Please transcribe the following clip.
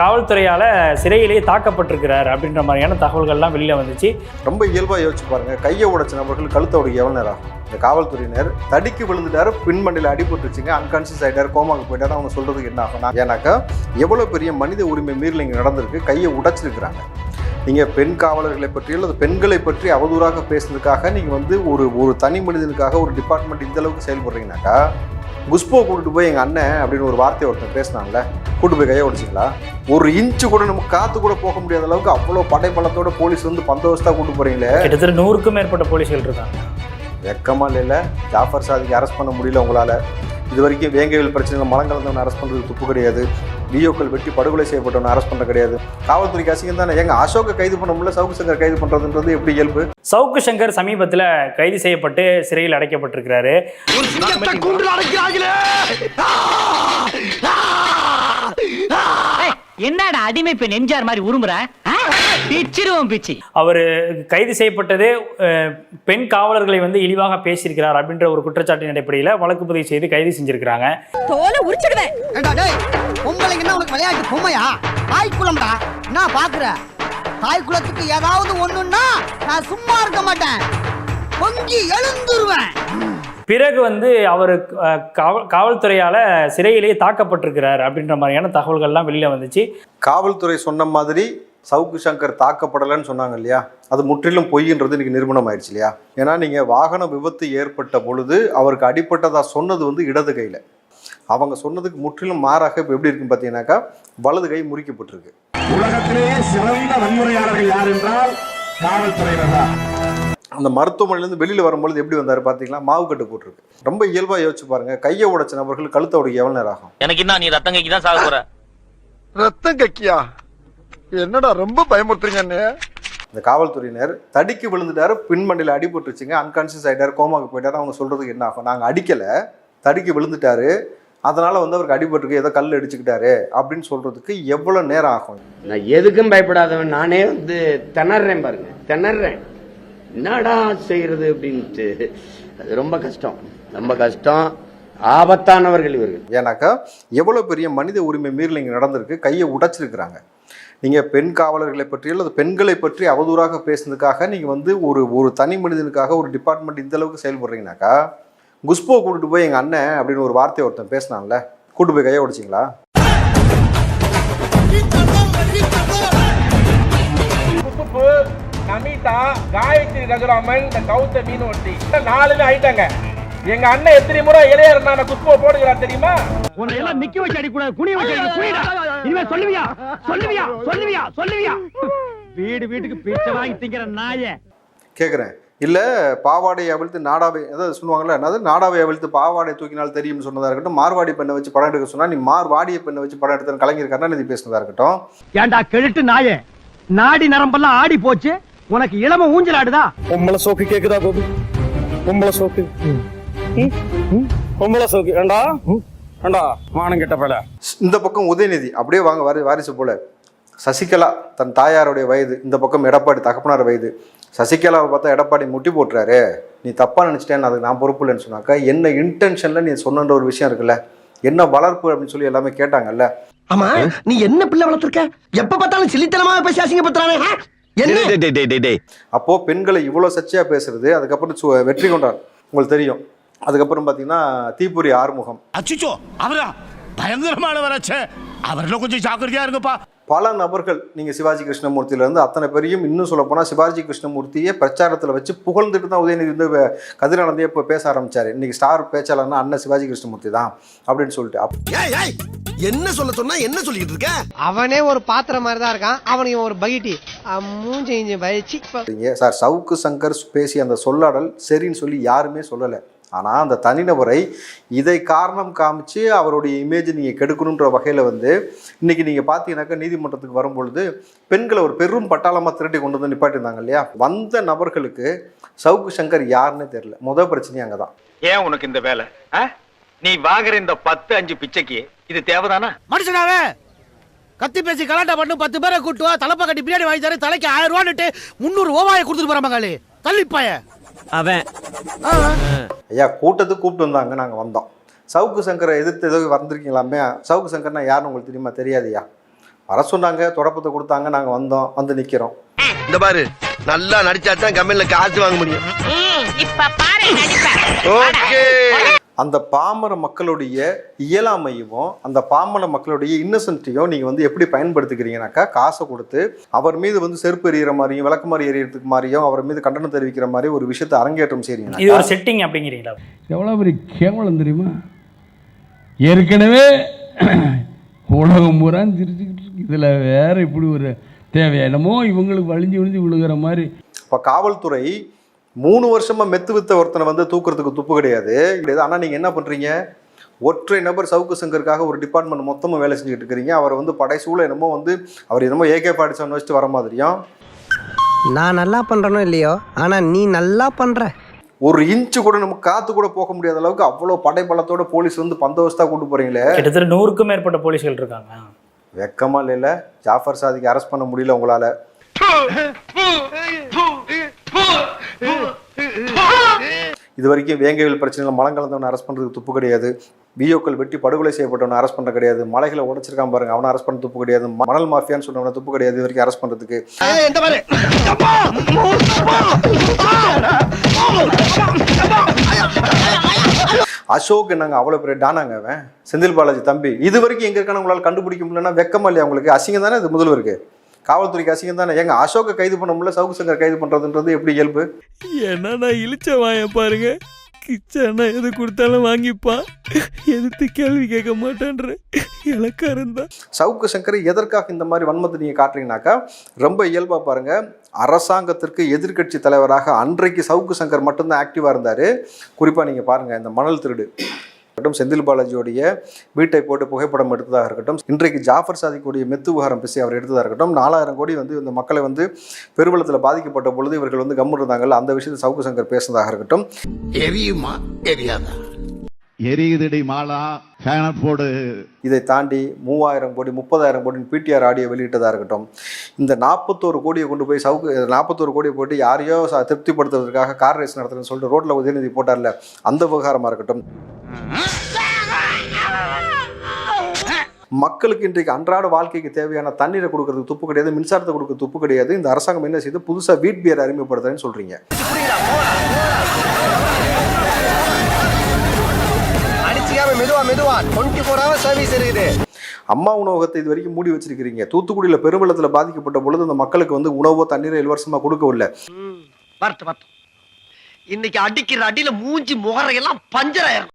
காவல்துறையால் சிறையிலேயே தாக்கப்பட்டிருக்கிறார் அப்படின்ற மாதிரியான தகவல்கள்லாம் வெளியில் வந்துச்சு. ரொம்ப இயல்பாக யோசிச்சு பாருங்கள் கையை உடைச்ச நபர்கள் கழுத்தை உடைய எவ்வளோ நேரம் இந்த காவல்துறையினர் தடிக்கு விழுந்துட்டாரு பின்மண்டியில் அடிபட்டுருச்சுங்க அன்கான்சியஸ் ஆகிட்டார் கோமாக்கு போயிட்டார் அவங்க சொல்கிறதுக்கு என்ன ஆகும் ஏன்னாக்கா எவ்வளோ பெரிய மனித உரிமை மீறல் இங்கே நடந்திருக்கு கையை உடைச்சிருக்கிறாங்க. நீங்கள் பெண் காவலர்களை பற்றி அல்லது பெண்களை பற்றி அவதூறாக பேசுனதுக்காக நீங்கள் வந்து ஒரு ஒரு தனி மனிதனுக்காக ஒரு டிபார்ட்மெண்ட் இந்த அளவுக்கு செயல்படுறீங்கனாக்கா குஷ்போ கூட்டிட்டு போய் எங்கள் அண்ணன் அப்படின்னு ஒரு வார்த்தை ஒருத்தன் பேசினான்ல கூட்டு போய் கையை உடைச்சிங்களா ஒரு இன்ச்சு கூட நம்ம காத்து கூட போக முடியாத அளவுக்கு அவ்வளோ படைபலத்தோட போலீஸ் வந்து பந்தோபஸ்தாக கூட்டு போறீங்களே? கிட்டத்தட்ட நூறுக்கும் மேற்பட்ட போலீஸ்கள் இருக்காங்க. வெக்கமா இல்லைல்ல ஜாஃபர் சாதிக்கு அரெஸ்ட் பண்ண முடியல உங்களால். இது வரைக்கும் வேங்கைகள் பிரச்சனையில் மலங்கலந்தவன் அரெஸ்ட் பண்ணுறது துப்பு கிடையாது. விஓக்கள் வெட்டி படுகொலை செய்யப்பட்டவன் அரெஸ்ட் பண்ண கிடையாது. காவல்துறைக்கு அசிங்கம் தானே? எங்க அசோக்கை கைது பண்ண முடியல? சவுக்கு சங்கர் கைது பண்ணுறதுன்றது எப்படி இயல்பு? சவுக்கு சங்கர் சமீபத்தில் கைது செய்யப்பட்டு சிறையில் அடைக்கப்பட்டிருக்கிறாரு. என்னடா அடிமை பெண் எம்ஜிஆர் மாதிரி உருமுற பிச்சிருவோம் பிச்சி. அவர் கைது செய்யப்பட்டதே பெண் காவலர்களை வந்து இழிவாக பேசியிருக்கிறார் அப்படின்ற ஒரு குற்றச்சாட்டின் அடிப்படையில் வழக்கு பதிவு செய்து கைது செஞ்சிருக்கிறாங்க. தோலை உரிச்சிடுவேன். ஏண்டா டேய் பொம்பளைங்க என்ன உனக்கு விளையாட்டு பொம்மையா? தாய் குலம்டா என்ன பாக்குற? தாய் குலத்துக்கு ஏதாவது ஒண்ணுன்னா நான் சும்மா இருக்க மாட்டேன். பொங்கி எழுந்துருவேன். பிறகு வந்து அவர் காவல் காவல்துறையால் சிறையிலேயே தாக்கப்பட்டிருக்கிறார் அப்படின்ற மாதிரியான தகவல்கள்லாம் வெளியில் வந்துச்சு. காவல்துறை சொன்ன மாதிரி சவுக்கு சங்கர் தாக்கப்படலைன்னு சொன்னாங்க இல்லையா? அது முற்றிலும் பொய்ன்றது இன்னைக்கு நிரூபணம் ஆயிடுச்சு இல்லையா? ஏன்னா நீங்கள் வாகன விபத்து ஏற்பட்ட பொழுது அவருக்கு அடிப்பட்டதா சொன்னது வந்து இடது கையில். அவங்க சொன்னதுக்கு முற்றிலும் மாறாக இப்போ எப்படி இருக்குன்னு பார்த்தீங்கன்னாக்கா வலது கை முறிக்கப்பட்டிருக்கு. உலகத்திலேயே சிறந்த வன்முறையாளர்கள் யார் என்றால் காவல்துறையினர் தான். அந்த மருத்துவமனையிலேருந்து வெளியில் வரும்பொழுது எப்படி வந்தார் பார்த்தீங்களா மாவு கட்டு போட்டிருக்கு. ரொம்ப இயல்பாக யோசிச்சு பாருங்க. கையை உடைச்ச நபர்கள் கழுத்தை உடைக்க எவ்வளோ நேரம் ஆகும்? எனக்கு என்ன நீ ரத்தம் கைக்கு தான் சாக போற? ரத்தம் கக்கியா? என்னடா ரொம்ப பயமுறுத்துறீங்க இந்த காவல்துறையினர் தடிக்கு விழுந்துட்டாரு பின்மண்டியில் அடிபட்டுருச்சுங்க அன்கான்சியஸ் ஆகிட்டாரு கோமாக்கு போயிட்டாரு. அவங்க சொல்றதுக்கு என்ன ஆகும்? நாங்கள் அடிக்கலை. தடிக்கு விழுந்துட்டாரு. அதனால வந்து அவருக்கு அடிபட்டுருக்கு ஏதோ கல் அடிச்சுக்கிட்டாரு அப்படின்னு சொல்றதுக்கு எவ்வளோ நேரம் ஆகும்? நான் எதுக்கும் பயப்படாதவன். நானே வந்து திணறேன் பாருங்க. திணறேன். என்னடா செய்யறது அப்படின்ட்டு. அது ரொம்ப கஷ்டம். ரொம்ப கஷ்டம். ஆபத்தானவர்கள் இவர்கள். ஏன்னாக்கா எவ்வளோ பெரிய மனித உரிமை மீறல் இங்கே நடந்திருக்கு கையை உடைச்சிருக்கிறாங்க. நீங்கள் பெண் காவலர்களை பற்றி அல்லது பெண்களை பற்றி அவதூறாக பேசுனதுக்காக நீங்கள் வந்து ஒரு ஒரு தனி மனிதனுக்காக ஒரு டிபார்ட்மெண்ட் இந்த அளவுக்கு செயல்படுறீங்கனாக்கா குஷ்போ கூட்டிட்டு போய் எங்கள் அண்ணன் அப்படின்னு ஒரு வார்த்தை ஒருத்தன் பேசினான்ல கூட்டு போய் கையை உடைச்சிங்களா? நமிதா காயத்ரி ரகுராமன் இந்த கௌத மீனவர்த்தி. நாலு ஆயிட்டாங்க. எங்க அண்ணன் எத்தனை முறை இளையர் நான் குப்புவை போடுகிறார் தெரியுமா? உன்னை எல்லாம் நிக்க வச்சு அடிக்கூடாது குனிய வச்சு அடி குனிடா. இனிமே சொல்லுவியா? சொல்லுவியா? சொல்லுவியா? சொல்லுவியா? வீடு வீட்டுக்கு பிச்சை வாங்கி திங்கிற நாயே. கேட்குறேன் இல்லை பாவாடை அவிழ்த்து நாடாவை அதாவது சொல்லுவாங்கல்ல என்னது? நாடாவை அவிழ்த்து பாவாடை தூக்கினால் தெரியும்னு சொன்னதாக இருக்கட்டும் மார்வாடி பெண்ணை வச்சு படம் எடுக்க சொன்னா நீ மார்வாடிய பெண்ணை வச்சு படம் எடுத்த கலைஞர் கருணாநிதி பேசினதா இருக்கட்டும். ஏண்டா கெழுட்டு நாயே? நாடி நரம்பெல்லாம் ஆடி போச்சு. உனக்கு இளம ஊஞ்சல் ஆடுதா பொம்பளை சோக்கு கேக்குதா கோபி? பொம்பளை சோக்கு. பொம்பளை சோக்கு. ஏண்டா? ஏண்டா? மானம் கெட்ட பல இந்த பக்கம் உதயநிதி அப்படியே வாங்க வாரி வாரிசு போல. சசிகலா தன் தாயாருடைய வயது இந்த பக்கம் எடப்பாடி தகப்பனார் வயது. சசிகலாவை பார்த்தா எடப்பாடி முட்டி போட்டுறாரு. நீ தப்பா நினைச்சிட்டேன்னு அதுக்கு நான் பொறுப்பு இல்லைன்னு சொன்னாக்கா என்ன இன்டென்ஷன்ல நீ சொன்னன்ற ஒரு விஷயம் இருக்குல்ல. என்ன வளர்ப்பு அப்படின்னு சொல்லி எல்லாமே கேட்டாங்கல்ல. ஆமா நீ என்ன பிள்ளை வளர்த்துருக்க? எப்ப பார்த்தாலும் சிலித்தனமா பேசி அசிங்கப்படுத்துறானே அப்போ பெண்களை இவ்வளோ சர்ச்சையா பேசுறது அதுக்கப்புறம் சு- வெற்றி கொண்டார் உங்களுக்கு தெரியும். அதுக்கப்புறம் பார்த்தீங்கன்னா தீபுரி ஆறுமுகம். அச்சுச்சோ அவரா? பயங்கரமான வராச்சே அவர்ல கொஞ்சம் ஜாக்கிரதையா இருங்கப்பா. பல நபர்கள் நீங்கள் சிவாஜி கிருஷ்ணமூர்த்தியில இருந்து அத்தனை பேரையும் இன்னும் சொல்ல போனால் சிவாஜி கிருஷ்ணமூர்த்தியை பிரச்சாரத்தில் வச்சு புகழ்ந்துட்டு தான் உதயநிதி வந்து கதிரானந்தே இப்போ பேச ஆரம்பிச்சாரு. இன்னைக்கு ஸ்டார் பேச்சாளர்னா அண்ணன் சிவாஜி கிருஷ்ணமூர்த்தி தான் அப்படின்னு சொல்லிட்டு. என்ன சொல்ல சொன்னா என்ன சொல்லிட்டு இருக்க? அவனே ஒரு பாத்திரம் மாதிரி தான் இருக்கான் அவனையும் ஒரு பகிட்டி. மூஞ்சி நீங்க சார் சவுக்கு சங்கர் பேசிய அந்த சொல்லாடல் சரின்னு சொல்லி யாருமே சொல்லலை. ஆனால் அந்த தனிநபரை இதை காரணம் காமிச்சு அவருடைய இமேஜ் நீங்கள் கெடுக்கணுன்ற வகையில் வந்து இன்னைக்கு நீங்கள் பார்த்தீங்கன்னாக்கா நீதிமன்றத்துக்கு வரும்பொழுது பெண்களை ஒரு பெரும் பட்டாளமாக திரட்டி கொண்டு வந்து நிப்பாட்டியிருந்தாங்க இல்லையா? வந்த நபர்களுக்கு சவுக்கு சங்கர் யாருன்னே தெரியல. முத பிரச்சனையே அங்கே தான் ஏன் உனக்கு இந்த வேலை? நீ வாங்குற இந்த பத்து அஞ்சு பிச்சைக்கு இது தேவைதானா? மனுஷனாவே! கத்தி பேசி கலாட்டா பண்ணு பத்து பேரை கூட்டு வா தலைப்பா கட்டி பிரியாணி வாங்கி தரேன் தலைக்கு ஆயிரம் ரூபான்னுட்டு முந்நூறு ஓவாயை கொடுத்துட்டு போற மகாளி. தள்ளிப்பாய! அவன். ஐயா கூட்டத்துக்கு கூப்பிட்டு வந்தாங்க நாங்கள் வந்தோம். சவுக்கு சங்கரை எதிர்த்து ஏதோ வந்திருக்கீங்களாமே சவுக்கு சங்கர்னா யாருன்னு உங்களுக்கு தெரியுமா? தெரியாதுயா வர சொன்னாங்க தொடப்பத்தை கொடுத்தாங்க நாங்க வந்தோம் வந்து நிக்கிறோம். இந்த பாரு நல்லா நடிச்சாதான் கம்பெனில காசு வாங்க முடியும். இப்ப பாரு நடிப்ப ஓகே. அந்த பாமர மக்களுடைய இயலாமையும் அந்த பாமர மக்களுடைய இன்னசென்ட்டையும் நீங்க வந்து எப்படி பயன்படுத்திக்கிறீங்கனாக்கா காசை கொடுத்து அவர் மீது வந்து செருப்பு எறிகிற மாதிரியும் விளக்குமாறு எறியறதுக்கு மாதிரியும் அவர் மீது கண்டனம் தெரிவிக்கிற மாதிரி ஒரு விஷயத்தை அரங்கேற்றம் இது செய்றீங்க ஒரு செட்டிங் அப்படிங்கிறீங்களா? எவ்வளவு பெரிய கேவலம் தெரியுமா? ஏற்கனவே உலகம் பூரா சிரிச்சுக்கிட்டு இருக்கு. இதுல வேற இப்படி ஒரு தேவையா? என்னமோ இவங்களுக்கு வழிஞ்சு வழிஞ்சு விழுகிற மாதிரி. இப்போ காவல்துறை மூணு வருஷமா மெத்து வித்த ஒருத்தனை வந்து தூக்குறதுக்கு துப்பு கிடையாது. கிடையாது. ஆனால் நீங்க என்ன பண்றீங்க? ஒற்றை நபர் சவுக்கு சங்கருக்காக ஒரு டிபார்ட்மெண்ட் மொத்தமும் வேலை செஞ்சுட்டு இருக்கிறீங்க. அவர் வந்து படைசூழ என்னமோ வந்து அவர் என்னமோ ஏகே பாடிச்சவன் வச்சுட்டு வர மாதிரியும். நான் நல்லா பண்றனோ இல்லையோ? ஆனா நீ நல்லா பண்ற. ஒரு இன்ச்சு கூட நம்ம காத்து கூட போக முடியாத அளவுக்கு அவ்வளோ படைபலத்தோட போலீஸ் வந்து பந்தோபஸ்தா கூட்டு போறீங்களே? கிட்டத்தட்ட நூறுக்கும் மேற்பட்ட போலீஸ்கள் இருக்காங்க. வெக்கமா இல்லைல்ல. ஜாஃபர் சாதிக்கு அரெஸ்ட் பண்ண முடியல உங்களால. இது வரைக்கும் வேங்கைகள் பிரச்சனையில் மலம் கலந்தவனை அரெஸ்ட் பண்ணுறதுக்கு துப்பு கிடையாது. வியோக்கள் வெட்டி படுகொலை செய்யப்பட்டவனை அரெஸ்ட் பண்ண கிடையாது. மலைகளை உடைச்சிருக்கான் பாருங்க அவனை அரெஸ்ட் பண்ண துப்பு கிடையாது. மணல் மாஃபியான்னு சொன்னவனை துப்பு கிடையாது இது வரைக்கும் அரெஸ்ட் பண்ணுறதுக்கு இந்த அசோக் நாங்கள் அவ்வளோ பெரிய டானாங்க அவன்? செந்தில் பாலாஜி தம்பி. இது வரைக்கும் எங்க இருக்கான உங்களால் கண்டுபிடிக்க முடியலன்னா வெக்கமா இல்லையா உங்களுக்கு? அசிங்கம் தானே இது முதல்வருக்கு? காவல்துறைக்கு அசிங்கம் தானே? எங்க அசோக்கை கைது பண்ண முடியல சவுக்கு சங்கர் கைது பண்றதுன்றது எப்படி இயல்பு? ஏன்னா நான் இழிச்ச வாயன் பாருங்க. கிச்சனா எது கொடுத்தாலும் வாங்கிப்பான். எதிர்த்து கேள்வி கேட்க மாட்டேன்ற இலக்காரன் தான் சவுக்கு சங்கர் எதற்காக இந்த மாதிரி வன்மத்தை நீங்கள் காட்டுறீங்கனாக்கா ரொம்ப இயல்பாக பாருங்க. அரசாங்கத்திற்கு எதிர்க்கட்சி தலைவராக அன்றைக்கு சவுக்கு சங்கர் மட்டும்தான் ஆக்டிவாக இருந்தார். குறிப்பாக நீங்கள் பாருங்கள் இந்த மணல் திருடு. இருக்கட்டும் செந்தில் பாலாஜியோடைய வீட்டை போட்டு புகைப்படம் எடுத்ததாக இருக்கட்டும் இன்றைக்கு ஜாஃபர் சாதிக்குடைய மெத்து விவகாரம் பேசி அவர் எடுத்ததாக இருக்கட்டும் நாலாயிரம் கோடி வந்து இந்த மக்களை வந்து பெருவெள்ளத்தில் பாதிக்கப்பட்ட பொழுது இவர்கள் வந்து கம்மு இருந்தாங்கல்ல அந்த விஷயத்தை சவுக்கு சங்கர் பேசுனதாக இருக்கட்டும். எரியுமா? எரியாதா? எரியுதடி மாலா ஃபேன போடு. இதை தாண்டி மூவாயிரம் கோடி முப்பதாயிரம் கோடி பிடிஆர் ஆடியோ வெளியிட்டதாக இருக்கட்டும். இந்த நாற்பத்தோரு கோடியை கொண்டு போய் சவுக்கு நாற்பத்தோரு கோடியை போட்டு யாரையோ திருப்திப்படுத்துவதற்காக கார் ரேஸ் நடத்துறேன்னு சொல்லிட்டு ரோட்டில் உதயநிதி போட்டார்ல அந்த விவகாரமாக இருக்கட்டும். மக்களுக்கு இன்றைக்கு அன்றாட வாழ்க்கைக்கு தேவையான தண்ணீரை கொடுக்கறதுக்கு துப்பு கிடையாது மின்சாரத்தை கொடுக்க துப்பு கிடையாது. இந்த அரசாங்கம் என்ன செய்யுது புதுசாக வீட் பியர் அறிமுகப்படுத்துறேன்னு சொல்றீங்க. அம்மா உணவகத்தை இது வரைக்கும் மூடி வச்சிருக்கிறீங்க. தூத்துக்குடியில் பெருவெள்ளத்தில் பாதிக்கப்பட்ட பொழுது அந்த மக்களுக்கு வந்து உணவோ தண்ணீரோ இலவசமாக கொடுக்கவில்லை. இன்னைக்கு அடிக்கிற அடியில மூஞ்சி முகரையெல்லாம் பஞ்சர் ஆயிரும்.